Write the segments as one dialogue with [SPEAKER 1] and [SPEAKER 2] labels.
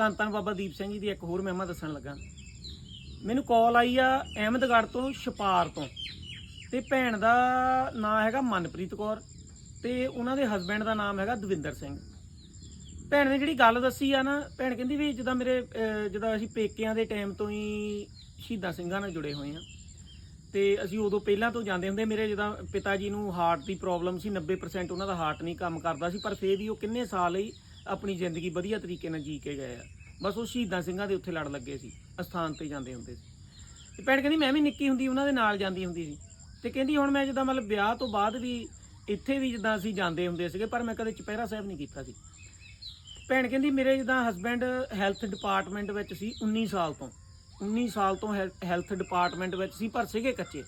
[SPEAKER 1] ਧੰਨ ਧੰਨ ਬਾਬਾ ਦੀਪ ਸਿੰਘ ਜੀ ਦੀ ਇੱਕ ਹੋਰ ਮਹਿਮਾ ਦੱਸਣ ਲੱਗਾ। ਮੈਨੂੰ ਕਾਲ ਆਈ ਆ ਅਹਿਮਦਗੜ੍ਹ ਤੋਂ ਛਪਾਰ ਤੋਂ ਤੇ ਭੈਣ ਦਾ ਨਾਮ ਹੈਗਾ ਮਨਪ੍ਰੀਤ ਕੌਰ ਤੇ ਉਹਨਾਂ ਦੇ ਹਸਬੰਡ ਦਾ ਨਾਮ ਹੈਗਾ ਦਵਿੰਦਰ ਸਿੰਘ। ਭੈਣ ਨੇ ਜਿਹੜੀ ਗੱਲ ਦੱਸੀ ਆ ਨਾ ਭੈਣ ਕਹਿੰਦੀ ਵੀ ਜਦੋਂ ਮੇਰੇ ਅਹ, ਜਦੋਂ ਅਸੀਂ ਪੇਕਿਆਂ ਦੇ ਟਾਈਮ ਤੋਂ ਹੀ ਸ਼ਹੀਦਾਂ ਸਿੰਘਾਂ ਨਾਲ ਜੁੜੇ ਹੋਏ ਆ। ਤੇ ਅਸੀਂ ਉਦੋਂ ਪਹਿਲਾਂ ਤੋਂ ਜਾਂਦੇ ਹੁੰਦੇ ਮੇਰੇ ਜਦੋਂ ਪਿਤਾ ਜੀ ਨੂੰ ਹਾਰਟ ਦੀ ਪ੍ਰੋਬਲਮ ਸੀ 90% ਉਹਨਾਂ ਦਾ ਹਾਰਟ ਨਹੀਂ ਕੰਮ ਕਰਦਾ ਸੀ ਪਰ ਫੇਰ ਵੀ ਉਹ ਕਿੰਨੇ ਸਾਲ ਹੀ ਆਪਣੀ ਜ਼ਿੰਦਗੀ ਵਧੀਆ ਤਰੀਕੇ ਨਾਲ ਜੀ ਕੇ ਗਏ ਆ। ਬਸ ਉਹ ਸ਼ਹੀਦਾਂ ਸਿੰਘਾਂ ਦੇ ਉੱਥੇ ਲੜ ਲੱਗੇ ਸੀ, ਅਸਥਾਨ ਤੇ ਜਾਂਦੇ ਹੁੰਦੇ ਸੀ। ਤੇ ਭੈਣ ਕਹਿੰਦੀ, ਮੈਂ ਵੀ ਨਿੱਕੀ ਹੁੰਦੀ, ਉਹਨਾਂ ਦੇ ਨਾਲ ਜਾਂਦੀ ਹੁੰਦੀ ਸੀ। ਤੇ ਕਹਿੰਦੀ, ਹੁਣ ਮੈਂ ਜਿੱਦਾਂ ਮਤਲਬ ਵਿਆਹ ਤੋਂ ਬਾਅਦ ਵੀ ਇੱਥੇ ਵੀ ਜਿੱਦਾਂ ਅਸੀਂ ਜਾਂਦੇ ਹੁੰਦੇ ਸੀਗੇ, ਪਰ ਮੈਂ ਕਦੇ ਚੁਪਹਿਰਾ ਸਾਹਿਬ ਨਹੀਂ ਕੀਤਾ ਸੀ। ਭੈਣ ਕਹਿੰਦੀ, ਮੇਰੇ ਜਿੱਦਾਂ ਹਸਬੰਡ ਹੈਲਥ ਡਿਪਾਰਟਮੈਂਟ ਵਿੱਚ ਸੀ 19 ਸਾਲ ਤੋਂ। 19 ਸਾਲ ਤੋਂ ਹੈਲਥ ਡਿਪਾਰਟਮੈਂਟ ਵਿੱਚ ਸੀ, ਪਰ ਸੀਗੇ ਕੱਚੇ।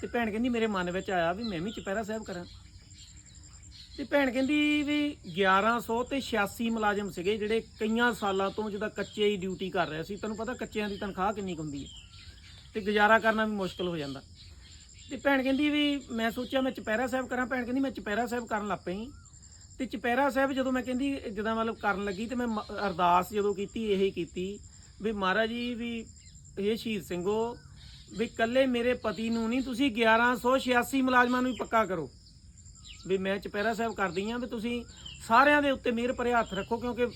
[SPEAKER 1] ਤੇ ਭੈਣ ਕਹਿੰਦੀ, ਮੇਰੇ ਮਨ ਵਿੱਚ ਆਇਆ ਵੀ ਮੈਂ ਵੀ ਚੁਪਹਿਰਾ ਸਾਹਿਬ ਕਰਾਂ। ਤੇ ਭੈਣ ਕਹਿੰਦੀ ਵੀ 1100 ਤੇ 86 ਮੁਲਾਜ਼ਮ ਸੀਗੇ ਜਿਹੜੇ ਕਈਆਂ ਸਾਲਾਂ ਤੋਂ ਜਿਹਦਾ ਕੱਚੇ ਹੀ ਡਿਊਟੀ ਕਰ ਰਿਹਾ ਸੀ। ਤੁਹਾਨੂੰ ਪਤਾ ਕੱਚਿਆਂ ਦੀ ਤਨਖਾਹ ਕਿੰਨੀ ਕੁ ਹੁੰਦੀ ਹੈ ਤੇ ਗੁਜ਼ਾਰਾ ਕਰਨਾ ਵੀ ਮੁਸ਼ਕਲ ਹੋ ਜਾਂਦਾ। ਤੇ ਭੈਣ ਕਹਿੰਦੀ ਵੀ ਮੈਂ ਸੋਚਿਆ ਮੈਂ ਚੁਪਹਿਰਾ ਸਾਹਿਬ ਕਰਾਂ, ਭੈਣ ਕਹਿੰਦੀ ਮੈਂ ਚੁਪਹਿਰਾ ਸਾਹਿਬ ਕਰਨ ਲੱਗ ਪਈ। ਤੇ ਚੁਪਹਿਰਾ ਸਾਹਿਬ ਜਦੋਂ ਮੈਂ ਕਹਿੰਦੀ ਜਦੋਂ ਮਤਲਬ ਕਰਨ ਲੱਗੀ ਤੇ ਮੈਂ ਮ- ਅਰਦਾਸ ਜਦੋਂ ਕੀਤੀ, ਇਹ ਕੀਤੀ ਵੀ ਮਹਾਰਾਜ ਜੀ ਵੀ ਇਹ ਸ਼ਹੀਦ ਸਿੰਘੋ ਵੀ ਕੱਲੇ ਮੇਰੇ ਪਤੀ ਨੂੰ ਨਹੀਂ, ਤੁਸੀਂ 1186 ਮੁਲਾਜ਼ਮਾਂ ਨੂੰ ਵੀ ਪੱਕਾ ਕਰੋ। ਵੀ ਮੈਂ ਚੁਪਹਿਰਾ ਸਾਹਿਬ ਕਰਦੀ ਆ ਵੀ ਤੁਸੀਂ ਸਾਰਿਆਂ ਦੇ ਉੱਤੇ ਮਿਹਰ ਭਰੇ ਹੱਥ ਰੱਖੋ, ਕਿਉਂਕਿ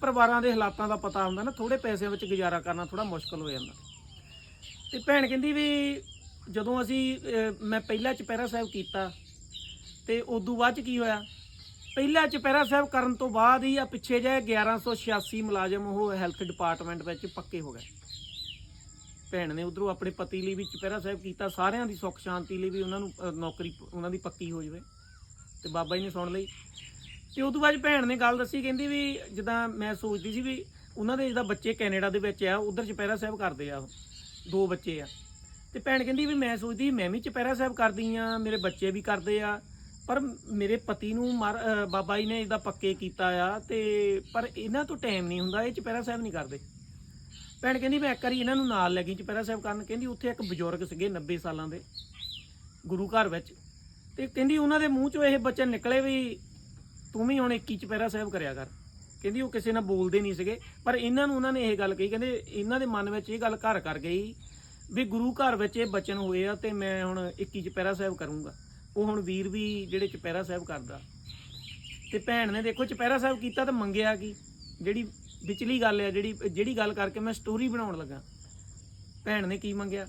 [SPEAKER 1] ਪਰਿਵਾਰਾਂ ਦੇ ਹਾਲਾਤਾਂ ਦਾ ਪਤਾ ਹੁੰਦਾ ਨਾ ਥੋੜੇ ਪੈਸਿਆਂ ਵਿੱਚ ਗੁਜ਼ਾਰਾ ਕਰਨਾ ਥੋੜਾ ਮੁਸ਼ਕਲ ਹੋ ਜਾਂਦਾ। ਤੇ ਭੈਣ ਕਹਿੰਦੀ ਵੀ ਜਦੋਂ ਅਸੀਂ ਮੈਂ ਪਹਿਲਾ ਚੁਪਹਿਰਾ ਸਾਹਿਬ ਕੀਤਾ, ਤੇ ਉਦੋਂ ਬਾਅਦ ਚ ਕੀ ਹੋਇਆ? ਪਹਿਲਾ ਚੁਪਹਿਰਾ ਸਾਹਿਬ ਕਰਨ ਤੋਂ ਬਾਅਦ ਹੀ ਆ ਪਿੱਛੇ ਜੇ 1186 ਮੁਲਾਜ਼ਮ ਉਹ ਹੈਲਥ ਡਿਪਾਰਟਮੈਂਟ ਵਿੱਚ ਪੱਕੇ ਹੋ ਗਏ। ਭੈਣ ਨੇ ਉਧਰੋਂ ਆਪਣੇ ਪਤੀ ਲਈ ਵੀ ਚੁਪਹਿਰਾ ਸਾਹਿਬ ਕੀਤਾ, ਸਾਰਿਆਂ ਦੀ ਸੁੱਖ ਸ਼ਾਂਤੀ ਲਈ ਵੀ ਉਹਨਾਂ ਨੂੰ ਨੌਕਰੀ, ਉਹਨਾਂ ਦੀ ਪੱਕੀ ਹੋ ਜਾਵੇ। ਤੇ ਬਾਬਾ ਜੀ ਨੇ ਸੁਣ ਲਈ। ਤੇ ਤੋਂ ਬਾਅਦ ਭੈਣ ਨੇ ਗੱਲ ਦੱਸੀ, ਕਹਿੰਦੀ ਵੀ ਜਿੱਦਾਂ ਮੈਂ ਸੋਚਦੀ ਸੀ ਵੀ ਉਹਨਾਂ ਦੇ ਜਿਹਦਾ ਬੱਚੇ ਕੈਨੇਡਾ ਦੇ ਵਿੱਚ ਆ, ਉਧਰ ਚੁਪਹਿਰਾ ਸਾਹਿਬ ਕਰਦੇ ਆ ਉਹ, ਦੋ ਬੱਚੇ ਆ। ਤੇ ਭੈਣ ਕਹਿੰਦੀ ਵੀ ਮੈਂ ਸੋਚਦੀ ਮੈਂ ਵੀ ਚੁਪਹਿਰਾ ਸਾਹਿਬ ਕਰਦੀ ਆ, ਮੇਰੇ ਬੱਚੇ ਵੀ ਕਰਦੇ ਆ, ਪਰ ਮੇਰੇ ਪਤੀ ਨੂੰ ਮਰ- ਬਾਬਾ ਜੀ ਨੇ ਇਹਦਾ ਪੱਕੇ ਕੀਤਾ ਆ ਤੇ ਪਰ ਇਹਨਾਂ ਤੋਂ ਟਾਈਮ ਨਹੀਂ ਹੁੰਦਾ, ਇਹ ਚੁਪਹਿਰਾ ਸਾਹਿਬ ਨਹੀਂ ਕਰਦੇ। ਭੈਣ ਕਹਿੰਦੀ ਮੈਂ ਇੱਕ ਵਾਰੀ ਇਹਨਾਂ ਨੂੰ ਨਾਲ ਲੈ ਗਈ ਚੁਪਹਿਰਾ ਸਾਹਿਬ ਕਰਨ, ਕਹਿੰਦੀ ਉੱਥੇ ਇੱਕ ਬਜ਼ੁਰਗ ਸੀਗੇ 90 ਸਾਲਾਂ ਦੇ, ਗੁਰੂ ਘਰ ਵਿੱਚ। ਤੇ ਕਹਿੰਦੀ ਉਹਨਾਂ ਦੇ ਮੂੰਹ ਚੋਂ ਇਹ ਬਚਨ ਨਿਕਲੇ ਵੀ ਤੂੰ ਵੀ ਹੁਣ 21 ਚੁਪਹਿਰਾ ਸਾਹਿਬ ਕਰਿਆ ਕਰ। ਕਹਿੰਦੀ ਉਹ ਕਿਸੇ ਨਾਲ ਬੋਲਦੇ ਨਹੀਂ ਸੀਗੇ, ਪਰ ਇਹਨਾਂ ਨੂੰ ਉਹਨਾਂ ਨੇ ਇਹ ਗੱਲ ਕਹੀ, ਕਹਿੰਦੇ ਇਹਨਾਂ ਦੇ ਮਨ ਵਿੱਚ ਇਹ ਗੱਲ ਘਰ ਕਰ ਗਈ ਵੀ ਗੁਰੂ ਘਰ ਵਿੱਚ ਇਹ ਬਚਨ ਹੋਏ ਆ ਤੇ ਮੈਂ ਹੁਣ 21 ਚੁਪਹਿਰਾ ਸਾਹਿਬ ਕਰੂੰਗਾ। ਉਹ ਹੁਣ ਵੀਰ ਵੀ ਜਿਹੜੇ ਚੁਪਹਿਰਾ ਸਾਹਿਬ ਕਰਦਾ। ਤੇ ਭੈਣ ਨੇ ਦੇਖੋ ਚੁਪਹਿਰਾ ਸਾਹਿਬ ਕੀਤਾ ਤਾਂ ਮੰਗਿਆ ਕੀ? ਜਿਹੜੀ ਵਿਚਲੀ ਗੱਲ ਆ, ਜਿਹੜੀ ਜਿਹੜੀ ਗੱਲ ਕਰਕੇ ਮੈਂ ਸਟੋਰੀ ਬਣਾਉਣ ਲੱਗਾ। ਭੈਣ ਨੇ ਕੀ ਮੰਗਿਆ?